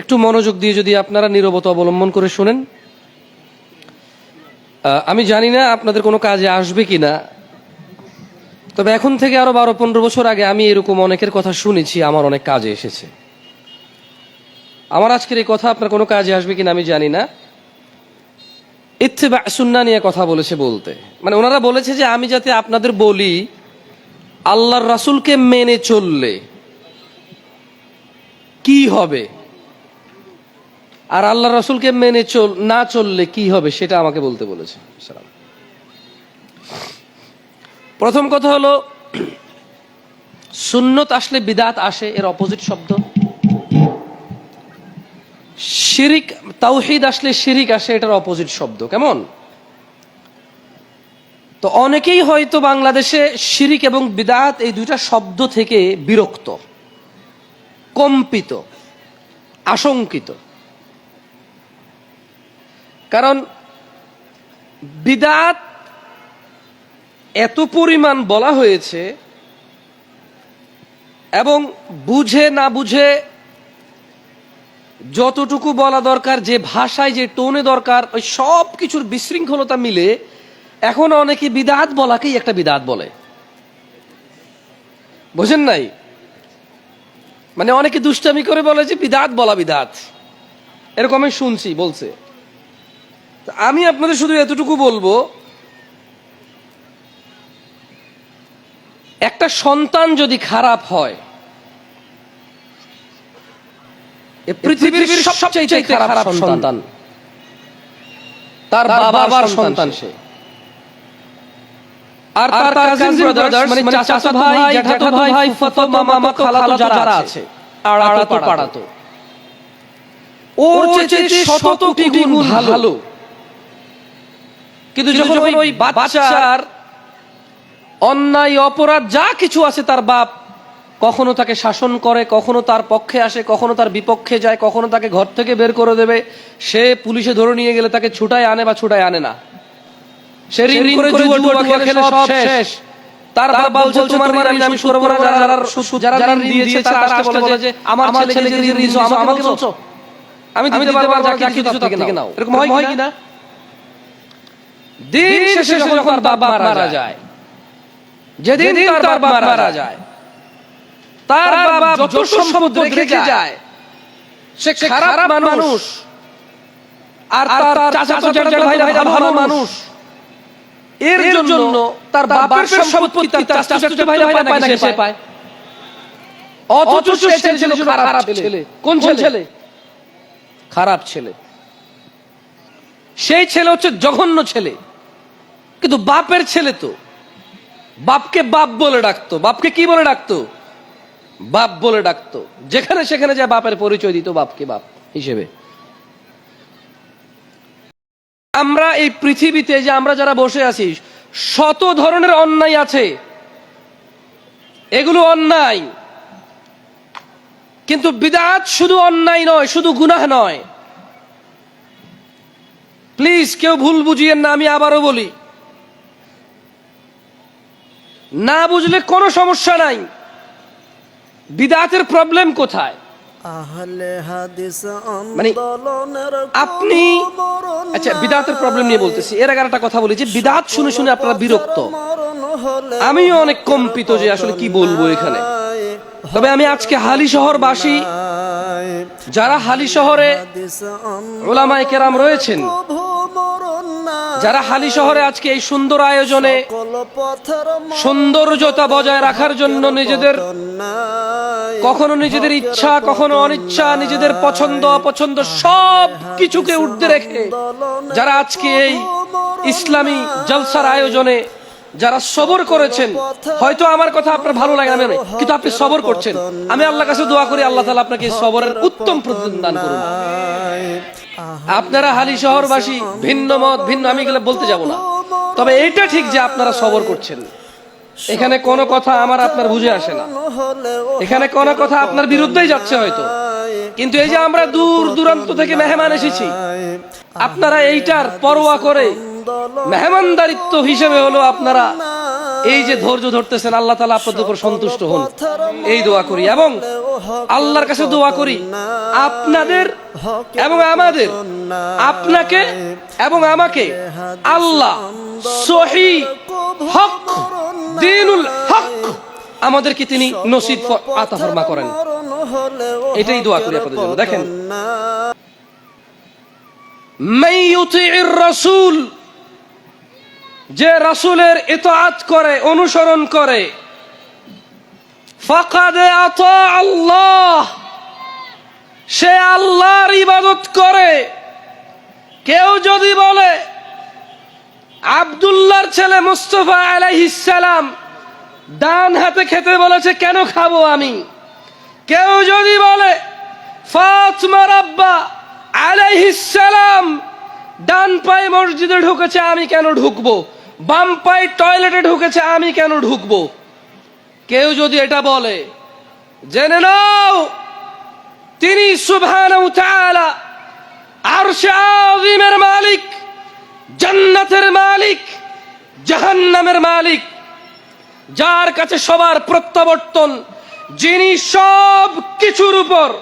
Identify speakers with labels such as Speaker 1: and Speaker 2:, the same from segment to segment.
Speaker 1: একটু মনোযোগ দিয়ে যদি আপনারা নীরবতা অবলম্বন করে শুনেন। আমি জানি না আপনাদের কোনো কাজে আসবে কি না। তবে এখন থেকে আরও বারো, পনেরো বছর আগে আমি এরকম অনেকের কথা শুনেছি, আমার অনেক কাজে এসেছে। আমার আজকের এই কথা আপনার কোনো কাজে আসবে কিনা আমি জানি না। ইত্তেবা সুন্না নিয়ে কথা বলেছে বলতে। মানে ওনারা বলেছে যে আমি যাতে আপনাদের বলি, আল্লাহর রাসূলকে মেনে চললে কি হবে? আর আল্লাহ রসুলকে মেনে চল, না চললে কি হবে সেটা আমাকে বলতে বলেছে। প্রথম কথা হলো, সুন্নত আসলে বিদাত আসে, এর অপোজিট শব্দ। শিরিক, তাওহিদ আসলে শিরিক আসে, এটার অপোজিট শব্দ। কেমন? তো অনেকেই হয়তো বাংলাদেশে শিরিক এবং বিদাত এই দুইটা শব্দ থেকে বিরক্ত, কম্পিত, আশঙ্কিত। কারণ বিদাত এত পরিমাণ বলা হয়েছে এবং বুঝে না বুঝে যতটুকু বলা দরকার, যে ভাষায়, যে টোনে দরকার, ওই সব কিছুর বিশৃঙ্খলতা মিলে এখন অনেকে বিদাত বলাকেই একটা বিদাত বলে। বোঝেন নাই? মানে অনেকে দুষ্টামি করে বলে যে বিদাত বলা বিদাত। এরকম আমি শুনছি, বলছে। আমি আপনাদের শুধু এতটুকু বলব একটা সন্তান যদি খারাপ হয় পৃথিবীর সবচেয়ে খারাপ সন্তান। তার বাবার সন্তান সে। আর তার কাজিন ব্রাদার্স মানে চাচা ভাই জ্যাঠাতো ভাই ফুফাতো মামাতো খালাতো যারা আছে আড়াতো পাড়াতো। ওর চেয়ে শত কোটি গুণ ভালো। কিন্তু যখন ওই বাচ্চার অন্যায় অপরাধ যা কিছু আছে তার বাপ কখনো তাকে শাসন করে কখনো তার পক্ষে আসে কখনো তার বিপক্ষে যায় কখনো তাকে ঘর থেকে বের করে দেবে সে পুলিশে ধরে নিয়ে গেলে তাকে ছুটায় আনে বা ছুটায় আনে না। সে ঋণ করে খেলে সব শেষ। তার বাপ বলছে তোমার ঋণ আমি করব না যারা সুদ- যারা ঋণ দিয়েছে তারা আসতে বলে যে আমার ছেলে যে ঋণ দিয়েছ আমাকে বলছো আমি দিতে পারব যা কিছু থেকে নাও এরকম হয় কিনা দিন শেষে যখন বাপ মারা যায়। যেদিন তার বাপ মারা যায়। তার বাপ যত সম্পদ রেখে যায় সে খারাপ মানুষ। আর তার চাচাতো জ্যাঠা ভাইরা ভালো মানুষ। এর জন্য তার বাপের সম্পত্তি তার চাচাতো ভাইরা পায় না সে পায়? অথচ সে ছেলে ছিল খারাপ ছেলে। কোন ছেলে? খারাপ ছেলে। সেই ছেলে হচ্ছে জঘন্য ছেলে। কিন্তু বাপের ছেলে তো। বাপকে বাপ বলে ডাকতো। বাপকে কি বলে ডাকতো? বাপ বলে ডাকতো। যেখানে সেখানে যায় বাপের পরিচয় দিত বাপকে বাপ হিসেবে। আমরা এই পৃথিবীতে যে আমরা যারা বসে আছি, শত ধরনের অন্যায় আছে। এগুলো অন্যায়। কিন্তু বিদাত শুধু অন্যায় নয়, শুধু গুনাহ নয়। প্লিজ কেউ ভুল বুঝিয়েন না, আমি আবারও বলি। না বুঝলে কোনো সমস্যা নাই। বিদাতের প্রবলেম কোথায়? মানে আপনি আচ্ছা বিদাতের প্রবলেম নিয়ে বলতেছি। এর আগে একটা কথা বলি যে বিদাত শুনে শুনে আপনারা বিরক্ত। আমিও অনেক কম্পিত যে আসলে কি বলব এখানে। তবে আমি আজকে হালি শহরবাসী যারা হালি শহরে ওলামায়ে কেরাম রয়েছেন যারা হালি শহরে আজকে এই সুন্দর আয়োজনে সৌন্দর্যতা বজায় রাখার জন্য নিজেদের কখনো নিজেদের ইচ্ছা কখনো অনিচ্ছা নিজেদের পছন্দ অপছন্দ সব কিছুকে ঊর্ধ্বে রেখে যারা আজকে এই ইসলামী জলসার আয়োজনে যারা সবর করেছেন হয়তো আমার কথা আপনার ভালো লাগে না কিন্তু আপনি সবর করছেন। আমি আল্লাহ কাছে দোয়া করি আল্লাহ তালা আপনাকে সবরের উত্তম প্রতিদান দান করুন। আপনারা হালি শহরবাসী, ভিন্ন মত, ভিন্ন, আমি এগুলো বলতে যাব না। তবে এটা ঠিক যে আপনারা সবর করছেন। এখানে কোনো কথা আমার আপনার বুঝে আসে না। এখানে কোনো কথা আপনার বিরুদ্ধেই যাচ্ছে হয়তো। কিন্তু এই যে আমরা দূর দূরান্ত থেকে মেহমান এসেছি, আপনারা এইটার পরোয়া করে মেহমানদারিত্ব হিসেবে হলো আপনারা এই যে ধৈর্য ধরতেছেন আল্লাহ তালা আপনাদের উপর সন্তুষ্ট হন। এই দোয়া করি এবং আল্লাহর কাছে দোয়া করি আপনাদের এবং আমাদের আপনাকে এবং আমাকে আল্লাহ সহি হক দিনুল হক আমাদেরকে তিনি নসিব ফ- আতা ফরমা করেন। এটাই দোয়া করি আপনাদের জন্য। দেখেন মান ইউতিইর রাসূল যে রাসূলের ইতাআত করে, অনুসরণ করে, ফাকাদ আতা আল্লাহ, সে আল্লাহর ইবাদত করে। কেউ যদি বলে, আব্দুল্লাহর ছেলে মুস্তফা আলাইহিস ডান হাতে খেতে বলেছে, কেন খাব আমি? কেউ যদি বলে, ফাতমা রাব্বা আলাইহিস সালাম ডান পায়ে মসজিদে ঢুকেছে, আমি কেন ঢুকবো? বাম পায়ে টয়লেটে ঢুকেছে, আমি কেন ঢুকবো? কেউ যদি এটা বলে, জেনে নাও, তিনি সুভান তাআলা আরশে মালিক, জান্নাতের মালিক, জাহান্নামের মালিক, যার কাছে সবার প্রত্যাবর্তন, যিনি সব কিছুর উপর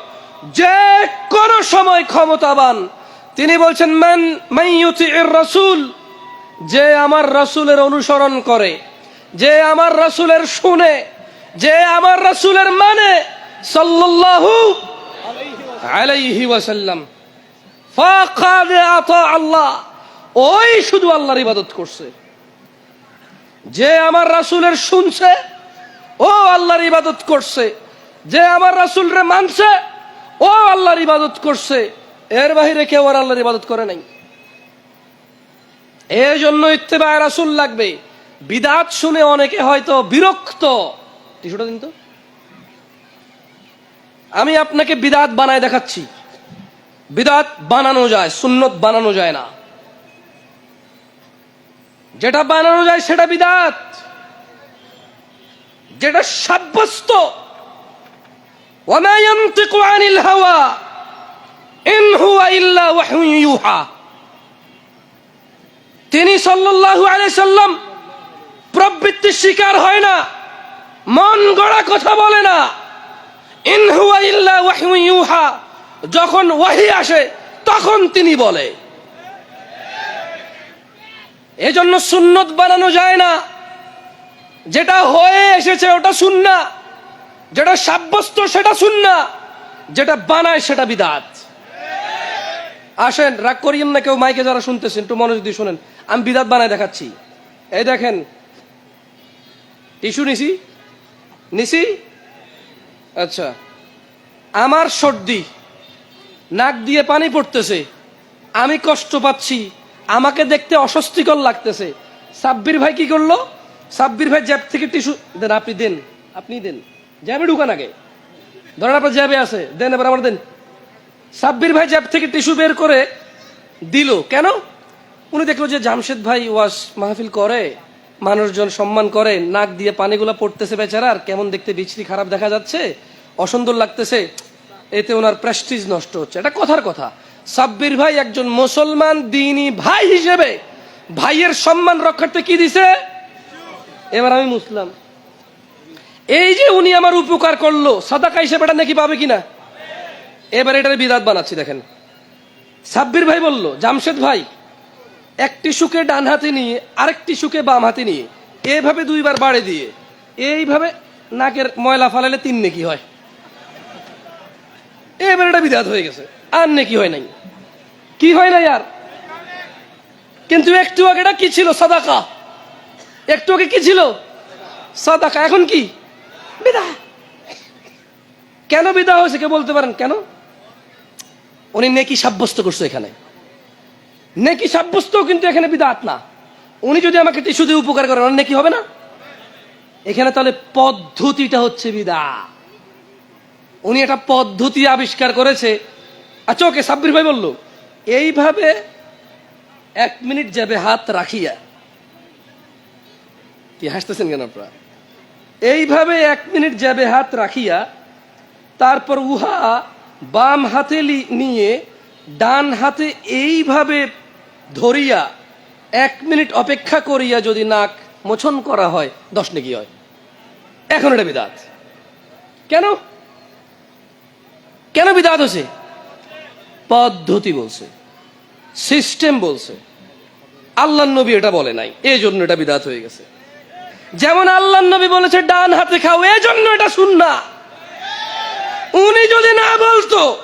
Speaker 1: যে কোন সময় ক্ষমতাবান, তিনি বলছেন, মান মাইয়ুতির রাসূল যে আমার রাসূলের অনুসরণ করে, যে আমার রাসূলের শুনে, যে আমার রাসূলের মানে সাল্লাল্লাহু আলাইহি ওয়াসাল্লাম। ফাকাদ আতা আল্লাহ, ওই শুধু আল্লাহর ইবাদত করছে। যে আমার রাসূলের শুনছে, ও আল্লাহর ইবাদত করছে। যে আমার রাসূলরে মানছে, ও আল্লাহর ইবাদত করছে। এর বাহিরে কেউ আর আল্লাহর ইবাদত করে নাই। এই জন্য ইত্তেবায় রাসুল লাগবে। বিদাত শুনে অনেকে হয়তো বিরক্ত। দিন তো। আমি আপনাকে বিদাত বানায় দেখাচ্ছি। বিদাত বানানো যায়, সুন্নত বানানো যায় না। যেটা বানানো যায় সেটা বিদাত। যেটা সাব্যস্ত। ওয়ামায়ান্তিকু আনিল হাওয়া। ইন হুয়া ইল্লা ওয়াহয়ু ইউহা। তিনি সাল্লাল্লাহু আলাইহি সাল্লাম প্রবৃত্তির শিকার হয় না, মন গড়া কথা বলে না। ইন হুয়া ইল্লা ওয়াহয়ু ইউহা, যখন ওয়াহি আসে, তখন তিনি বলে। এজন্য সুন্নত বানানো যায় না। যেটা হয়ে এসেছে ওটা সুন্না যেটা সাব্যস্ত সেটা সুন্না যেটা বানায় সেটা বিদাত। আসেন, রাগ করিয়েন না কেউ, মাইকে যারা শুনতেছেন, একটু মনোযোগ দিয়ে শুনেন। আমি বিদাত বানায় দেখাচ্ছি। এই দেখেন, টিস্যু নিছি? নিছি? আচ্ছা। আমার সর্দি, নাক দিয়ে পানি পড়তেছে। আমি কষ্ট পাচ্ছি, আমাকে দেখতে অস্বস্তিকর লাগতেছে। সাব্বির ভাই কি করল? সাব্বির ভাই জ্যাব থেকে টিস্যু দেন, আপনি দেন আপনি দেন। জ্যাবে ঢুকান আগে। ধরেন আপনার জ্যাবে আছে, দেন এবার আমার দেন। সাব্বির ভাই জ্যাব থেকে টিস্যু বের করে দিল। কেন? উনি দেখল যে জামশেদ ভাই ওয়াস মাহফিল করে, মানুষজন সম্মান করে, নাক দিয়ে পানিগুলো পড়তেছে বেচারার কেমন দেখতে বিচ্ছিরি খারাপ দেখা যাচ্ছে, অসুন্দর লাগতেছে, এতে ওনার প্রেস্টিজ নষ্ট হচ্ছে। এটা কথার কথা। সাব্বির ভাই একজন মুসলমান দিনী ভাই হিসেবে, ভাইয়ের সম্মান রক্ষার্থে কি দিছে? এবার আমি মুসলাম। এই যে উনি আমার উপকার করল, সাদাকা হিসেবে এটা নাকি পাবে কিনা? এবার এটার বিদাত বানাচ্ছি, দেখেন। সাব্বির ভাই বলল, জামশেদ ভাই একটি সুকে ডান হাতে নিয়ে, আরেকটি সুকে বাম হাতে নিয়ে। এভাবে দুইবার বাড়ে দিয়ে। এইভাবে নাকের ময়লা ফালালে তিন নেকি হয়। এবার এটা বিদাত হয়ে গেছে। আর নেকি হয় নাই। কি হয় নাই আর? কিন্তু একটু আগে এটা কি ছিল? সাদাকা। একটু আগে কি ছিল? সাদাকা। এখন কি? বিদা কেন বিদা হয়েছে? কে বলতে পারেন? কেন? উনি নেকি সাব্যস্ত করছে এখানে। নেকি সাব্যস্ত কিন্তু এখানে বিদাত না। উনি যদি আমাকে টিস্যু দিয়ে উপকার করেন, ওনার নেকি হবে না? এখানে তাহলে পদ্ধতিটা হচ্ছে বিদা। উনি একটা পদ্ধতি আবিষ্কার করেছে। আচ্ছা ওকে সাব্বির ভাই বলল, এইভাবে এক মিনিট যাবে হাত রাখিয়া কি হাসতেছেন কেন আপনারা? এইভাবে এক মিনিট যাবে হাত রাখিয়া, তারপর উহা বাম হাতে নিয়ে ডান হাতে এইভাবে ধরিয়া এক মিনিট অপেক্ষা করিয়া যদি নাক মোছন করা হয়, দশ নেকি হয়। এখন এটা বিদাত। কেন? কেন বিদাত হচ্ছে পদ্ধতি বলছে সিস্টেম বলছে। আল্লাহ নবী এটা বলে নাই এই জন্য এটা বিদাত হয়ে গেছে। যেমন আল্লাহ নবী বলেছে, ডান হাতে খাও এই জন্য এটা শুননা উনি যদি না বলতো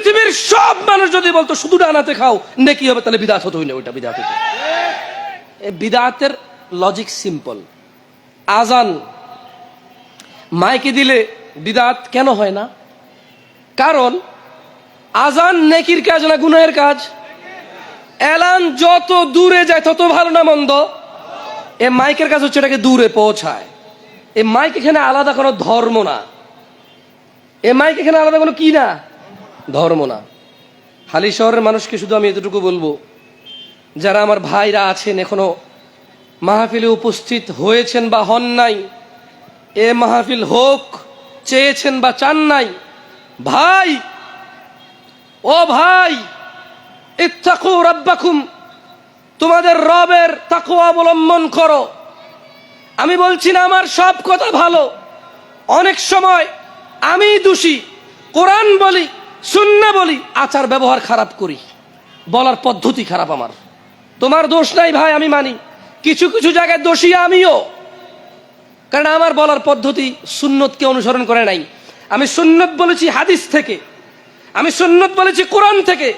Speaker 1: পৃথিবীর সব মানুষ যদি বলতো, শুধু ডান হাতে খাও, নেকি হবে, তাহলে বিদাত হতো না ওইটা, বিদাত হতো বিদাতের লজিক সিম্পল আজান, মাইকে দিলে বিদাত কেন হয় না? কারণ, আজান নেকির কাজ না গুনাহের কাজ? এলান যত দূরে যায়, তত ভালো না মন্দ? এ মাইকের কাজ হচ্ছে এটাকে দূরে পৌঁছায়। এ মাইক এখানে আলাদা কোনো ধর্ম না। এ মাইক এখানে আলাদা কোনো কি না? ধর্ম না। হালি শহরের মানুষকে শুধু আমি এতটুকু বলব, যারা আমার ভাইরা আছেন, এখনও মাহফিলে উপস্থিত হয়েছেন বা হন নাই, এ মাহফিল হোক, চেয়েছেন বা চান নাই, ভাই, ও ভাই, ইত্তাকু রাব্বাকুম, তোমাদের রবের তাকু অবলম্বন করো। আমি বলছি না আমার সব কথা ভালো, অনেক সময় আমি দোষী, কোরআন বলি সুন্না বলি, আচার ব্যবহার খারাপ করি, বলার পদ্ধতি খারাপ আমার। তোমার দোষ নাই ভাই, আমি মানি। কিছু কিছু জায়গায় দোষী আমিও। কারণ আমার বলার পদ্ধতি সুন্নতকে অনুসরণ করে নাই। আমি সুন্নত বলেছি হাদিস থেকে, আমি সুন্নত বলেছি কোরআন থেকে,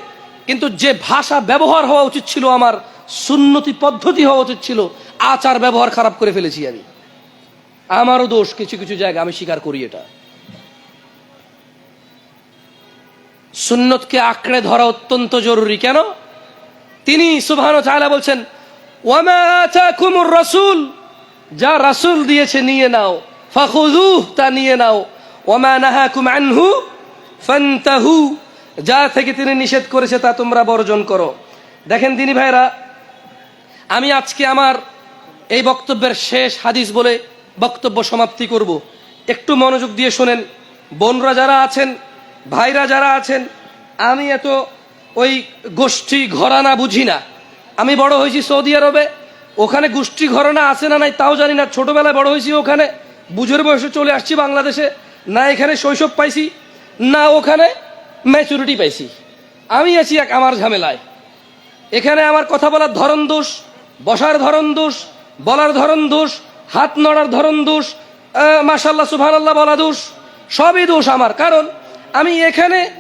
Speaker 1: কিন্তু যে ভাষা ব্যবহার হওয়া উচিত ছিল আমার, সুন্নতি পদ্ধতি হওয়া উচিত ছিল, আচার ব্যবহার খারাপ করে ফেলেছি আমি। আমারও দোষ, কিছু কিছু জায়গা আমি স্বীকার করি এটা। সুন্নতকে আঁকড়ে ধরা অত্যন্ত জরুরি। কেন? তিনি সুবহান চালা বলছেন রাসূল যা রাসূল দিয়েছে নিয়ে নাও। ফাখুযুহ তা নিয়ে নাও। আনহু ফান্তাহু। যা থেকে তিনি নিষেধ করেছে, তা তোমরা বর্জন করো। দেখেন দিনী ভাইরা আমি আজকে আমার এই বক্তব্যের শেষ হাদিস বলে বক্তব্য সমাপ্তি করব। একটু মনোযোগ দিয়ে শোনেন। বোনরা যারা আছেন ভাইরা যারা আছেন, আমি এত ওই গোষ্ঠী ঘরানা বুঝি না। আমি বড় হয়েছি সৌদি আরবে, ওখানে গোষ্ঠী ঘরানা আছে না নাই তাও জানি না। ছোটবেলায় বড় হয়েছি ওখানে, বুঝের বয়সে চলে আসছি বাংলাদেশে, না এখানে শৈশব পাইছি, না ওখানে ম্যাচুরিটি পাইছি। আমি আছি এক আমার ঝামেলায়। এখানে আমার কথা বলার ধরন দোষ, বসার ধরন দোষ, বলার ধরন দোষ, হাত নড়ার ধরন দোষ মাসাল্লাহ সুবহান আল্লাহ বলা দোষ, সবই দোষ আমার। কারণ আমি এখানে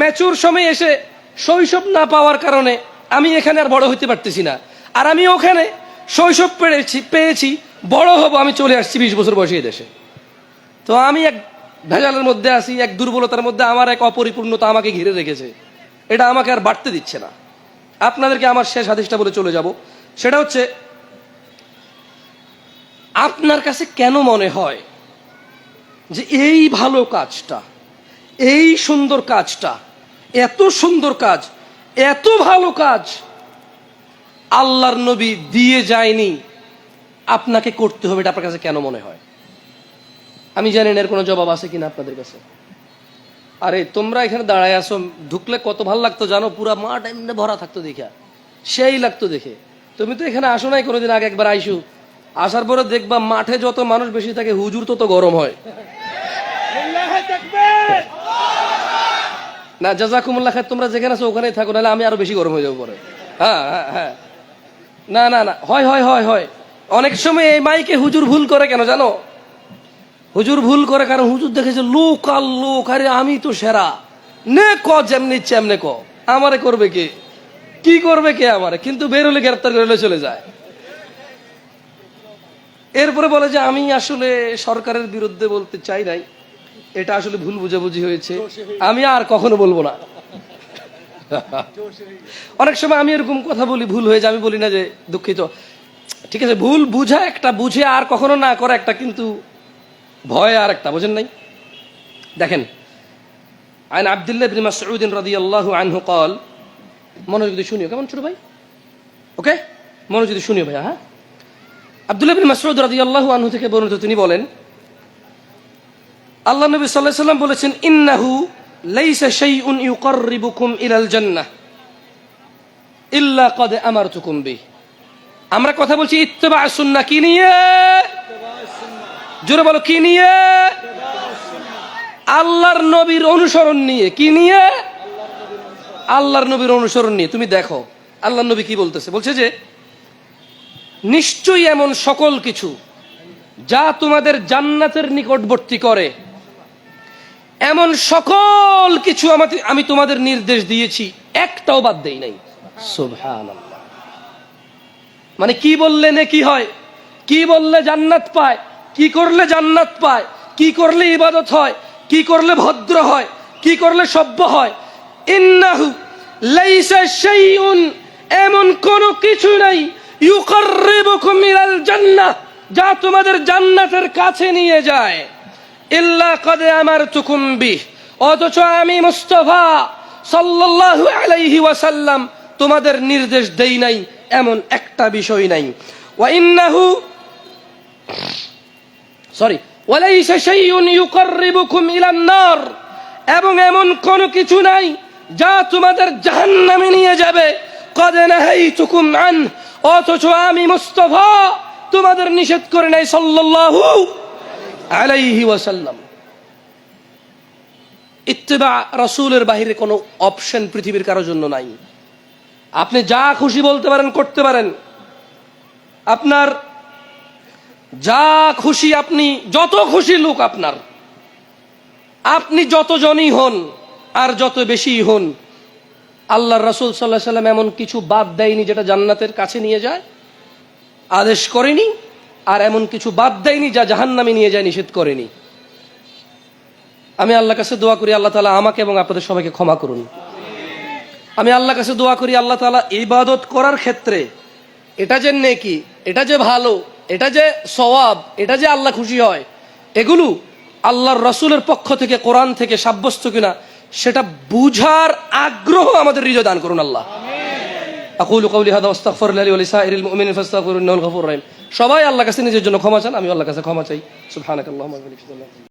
Speaker 1: ম্যাচুর সময় এসে শৈশব না পাওয়ার কারণে আমি এখানে আর বড় হইতে পারতেছি না। আর আমি ওখানে শৈশব পেয়েছি পেয়েছি, বড় হব, আমি চলে আসছি বিশ বছর বয়সে দেশে। তো আমি এক ভেজালের মধ্যে আছি, এক দুর্বলতার মধ্যে আমার এক অপরিপূর্ণতা আমাকে ঘিরে রেখেছে। এটা আমাকে আর বাড়তে দিচ্ছে না। আপনাদেরকে আমার শেষ হাদিসটা বলে চলে যাব। সেটা হচ্ছে, আপনার কাছে কেন মনে হয় যে এই ভালো কাজটা এই সুন্দর কাজটা, এত সুন্দর কাজ, এত ভালো কাজ, আল্লাহর নবী দিয়ে যায়নি। আপনাকে করতে হবে এটা আপনার কাছে কেন মনে হয়? আমি জানি না এর কোনো জবাব আছে কিনা আপনাদের কাছে। আরে, তোমরা এখানে দাঁড়ায় আসো ঢুকলে কত ভালো লাগতো জানো? পুরা মাঠ এমনি ভরা থাকতো দেখা। সেই লাগতো দেখে। তুমি তো এখানে আসো নাই কোনোদিন আগে একবার আইসু। আসার পরে দেখবা মাঠে যত মানুষ বেশি থাকে, হুজুর তত গরম হয়। না, জাজাকুমুল্লাহ খায় তোমরা যেখানে আছো ওখানেই থাকো, নাহলে আমি আরও বেশি গরম হয়ে যাব পরে। হ্যাঁ হ্যাঁ হ্যাঁ। না না না, হয় হয় হয় হয়। অনেক সময় এই মাইকে হুজুর ভুল করে কেন জানো? হুজুর ভুল করে কারণ হুজুর দেখেছে, লোক আর লোক, আরে আমি তো সেরা। নে ক, যেমনি চেমনে ক। আমারে করবে কে? কি করবে কে আমারে? কিন্তু বেরোলে গ্রেপ্তার করে চলে যায়। এরপরে বলে যে, আমি আসলে সরকারের বিরুদ্ধে বলতে চাই নাই। এটা আসলে ভুল বুঝাবুঝি হয়েছে। আমি আর কখনো বলব না। অনেক সময় আমি এরকম কথা বলি ভুল হয়ে হয়েছে আমি বলি না যে দুঃখিত। ঠিক আছে ভুল বুঝা একটা বুঝে আর কখনো না করা একটা কিন্তু ভয় আর একটা বোঝেন নাই? দেখেন আইন আবদুল্লাহ বিন মাসউদ্দিন রাদিয়াল্লাহু আনহু কল মনোজ যদি শুনিও কেমন ছোট ভাই? ওকে? মনোজ যদি শুনিও ভাইয়া হ্যাঁ? আবদুল্লাহ বিন মাসউদ আল্লাহ আনহু থেকে বর্ণিত তিনি বলেন আল্লাহ নবী আলাইহি সাল্লাম বলেছেন, ইন্নাহু লাইসা শাইউন ইউকাররিবুকুম ইলাল জান্নাহ ইল্লা ক্বাদ আমারতুকুম বিহি। আমরা কথা বলছি ইত্তেবা সুন্না কি নিয়ে? জোরে বলো, কি নিয়ে? আল্লাহর নবীর অনুসরণ নিয়ে, কি নিয়ে? আল্লাহর নবীর অনুসরণ নিয়ে। তুমি দেখো, আল্লাহর নবী কি বলতেছে? বলছে যে, নিশ্চয়ই এমন সকল কিছু যা তোমাদের জান্নাতের নিকটবর্তী করে। এমন সকল কিছু আমাকে আমি তোমাদের নির্দেশ দিয়েছি, একটাও বাদ দেই নাই। মানে কি বললে নে কি হয়? কি বললে জান্নাত পায়? কি করলে জান্নাত পায়? কি করলে ইবাদত হয়? কি করলে ভদ্র হয়? কি করলে সভ্য হয়? ইন্নাহু এমন কোনো কিছু নাই। ইউকাররিবুকুম ইলাল জান্নাহ, যা তোমাদের জান্নাতের কাছে নিয়ে যায়। অথচ আমি মুস্তফা সাল্লাল্লাহু আলাইহি ওয়াসাল্লাম তোমাদের নির্দেশ দেই নাই, এমন একটা বিষয় নাই। ওয়া ইন্নাহু, সরি, ওয়ালাইসা শাইউন ইউকাররিবুকুম ইলান নার। এবং এমন কোন কিছু নাই যা তোমাদের জাহান্নামে নিয়ে যাবে। কদে নাহাইতুকুম আন অথচ আমি মুস্তফা তোমাদের নিষেধ করে নাই সাল্লাল্লাহু আলাইহি ওয়াসাল্লাম। ইত্তেবা রাসূলের বাহিরে কোনো অপশন পৃথিবীর কারোর জন্য নাই। আপনি যা খুশি বলতে পারেন, করতে পারেন। আপনার যা খুশি আপনি, যত খুশি লোক আপনার, আপনি যত জনই হন আর যত বেশি হন আল্লাহ রসুল সাল্লাহ সাল্লাম এমন কিছু বাদ দেয়নি যেটা জান্নাতের কাছে নিয়ে যায়, আদেশ করেনি আর এমন কিছু বাদ দেয়নি যা জাহান্নামে নিয়ে যায়, নিষেধ করেনি। আমি আল্লাহ কাছে দোয়া করি, আল্লাহ তালা আমাকে এবং আপনাদের সবাইকে ক্ষমা করুন। আমি আল্লাহ কাছে দোয়া করি, আল্লাহ তালা ইবাদত করার ক্ষেত্রে এটা যে নেকি, এটা যে ভালো, এটা যে সওয়াব, এটা যে আল্লাহ খুশি হয়, এগুলো আল্লাহর রসুলের পক্ষ থেকে, কোরআন থেকে সাব্যস্ত কিনা, সেটা বুঝার আগ্রহ আমাদের হৃদয় দান করুন আল্লাহ। আকুল কৌলি ওয়াস্তাগফির লিলি ওয়া লিসাইরিল মুমিনিন ফাস্তাগফিরুহু ইন্নাহুল গফুরুর রহিম। সবাই আল্লাহ কাছে নিজের জন্য ক্ষমা চান আমি আল্লাহ কাছে ক্ষমা চাই। সুফহানাক বিহামদিকা।